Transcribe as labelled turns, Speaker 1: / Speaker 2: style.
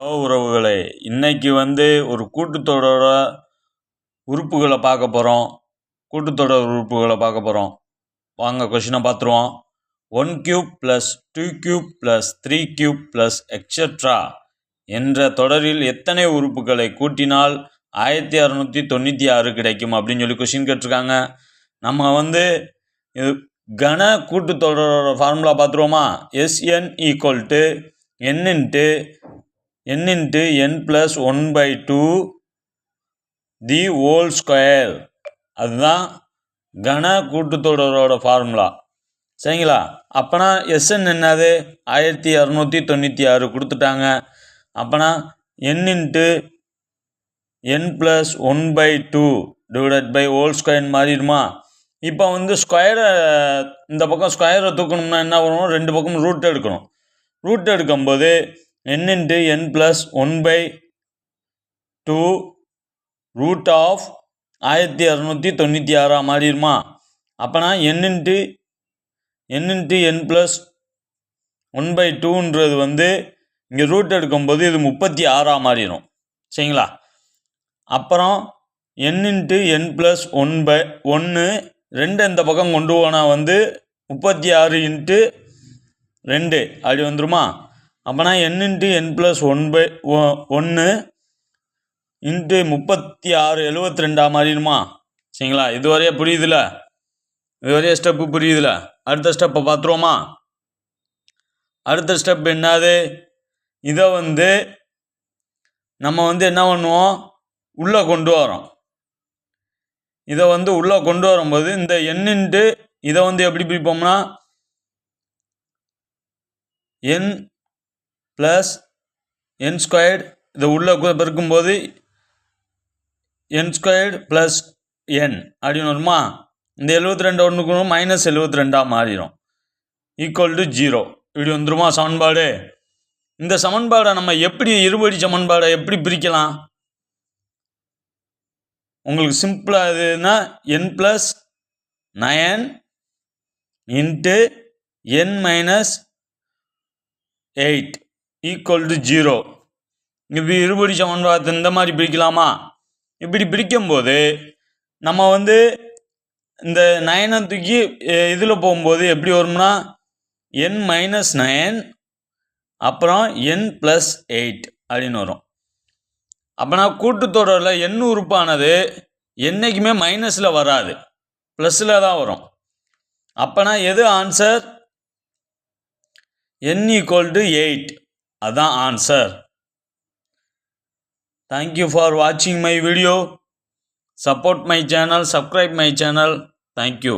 Speaker 1: Hello உறவுகளே. இன்னைக்கு வந்து ஒரு கூட்டுத்தொடரோட உறுப்புகளை பார்க்க போகிறோம் கூட்டுத்தொடர் உறுப்புகளை பார்க்க போகிறோம் வாங்க கொஷினை பார்த்துருவோம். One cube plus two cube plus three cube plus extra என்ற தொடரில் எத்தனை உறுப்புகளை கூட்டினால் ஆயிரத்தி அறநூற்றி தொண்ணூற்றி ஆறு கிடைக்கும் அப்படின்னு சொல்லி கொஷின் கேட்டிருக்காங்க. நம்ம வந்து இது கன கூட்டுத்தொடரோட formula பார்த்துருவோமா? SN equal to n into n into n plus one by two the whole square அதுதான் கன கூட்டுத்தொடரோட ஃபார்முலா சரிங்களா? அப்போனா எஸ்என் என்னது? ஆயிரத்தி இரநூத்தி தொண்ணூற்றி ஆறு கொடுத்துட்டாங்க. அப்போனா n into n plus one by two divided by whole square மாறிடுமா? இப்போ வந்து ஸ்கொயரை இந்த பக்கம் ஸ்கொயரை தூக்கணும்னா என்ன பண்ணணும் ரெண்டு பக்கம் ரூட் எடுக்கணும். ரூட் எடுக்கும்போது n into n plus one by two root of ஆயிரத்தி இரநூத்தி தொண்ணூற்றி ஆறாக மாறிடுமா? அப்போனா n into n into n plus one by டூன்றது வந்து இங்கே ரூட் எடுக்கும்போது இது முப்பத்தி ஆறாக மாறிடும். சரிங்களா? அப்புறம் n into n plus one by ஒன்று ரெண்டு இந்த பக்கம் கொண்டு போனால் வந்து முப்பத்தி ஆறு இன்ட்டு ரெண்டு அப்படி வந்துருமா? அப்போனா n into n plus one by ஒன்று இன்ட்டு முப்பத்தி ஆறு எழுபத்தி ரெண்டாக மாறிடுமா? சரிங்களா? இதுவரையே புரியுதுல? இதுவரையே ஸ்டெப்பு புரியுதுல? அடுத்த ஸ்டெப்பை பார்த்துருவோமா? அடுத்த ஸ்டெப் என்னது? இதை வந்து நம்ம வந்து என்ன பண்ணுவோம்? உள்ளே கொண்டு வரோம் இதை வந்து உள்ளே கொண்டு வரும்போது இந்த எண்ணுன்ட்டு இதை வந்து எப்படி பிரிப்போம்னா? என் ப்ளஸ் என் ஸ்கொயர்டு இதை உள்ளே பிறக்கும்போது என் ஸ்கொயர்டு ப்ளஸ் என் அப்படின்னு வருமா? இந்த எழுபத்தி ரெண்டு ஒன்றுக்கு மைனஸ் எழுபத்தி ரெண்டாக மாறிடும் ஈக்குவல் டு ஜீரோ இப்படி வந்துருமா சமன்பாடு? இந்த சமன்பாடை நம்ம எப்படி இருபடி சமன்பாடை எப்படி பிரிக்கலாம்? உங்களுக்கு சிம்பிளாக இதுன்னா n plus nine into n minus eight equal to zero இப்படி இருபடி சமன்பாடு இந்த மாதிரி பிரிக்கலாமா? இப்படி பிரிக்கும்போது நம்ம வந்து இந்த நயனை தூக்கி இதில் போகும்போது எப்படி வரும்னா என் மைனஸ் நயன் அப்புறம் என் ப்ளஸ் எயிட் அப்படின்னு வரும். அப்போனா கூட்டுத்தொடரில் எண் உறுப்பானது என்றைக்குமே மைனஸில் வராது. ப்ளஸில் தான் வரும். அப்போனா எது answer n equal to eight அதான் ஆன்சர் தேங்க்யூ ஃபார் வாட்சிங் my video support my channel subscribe my channel thank you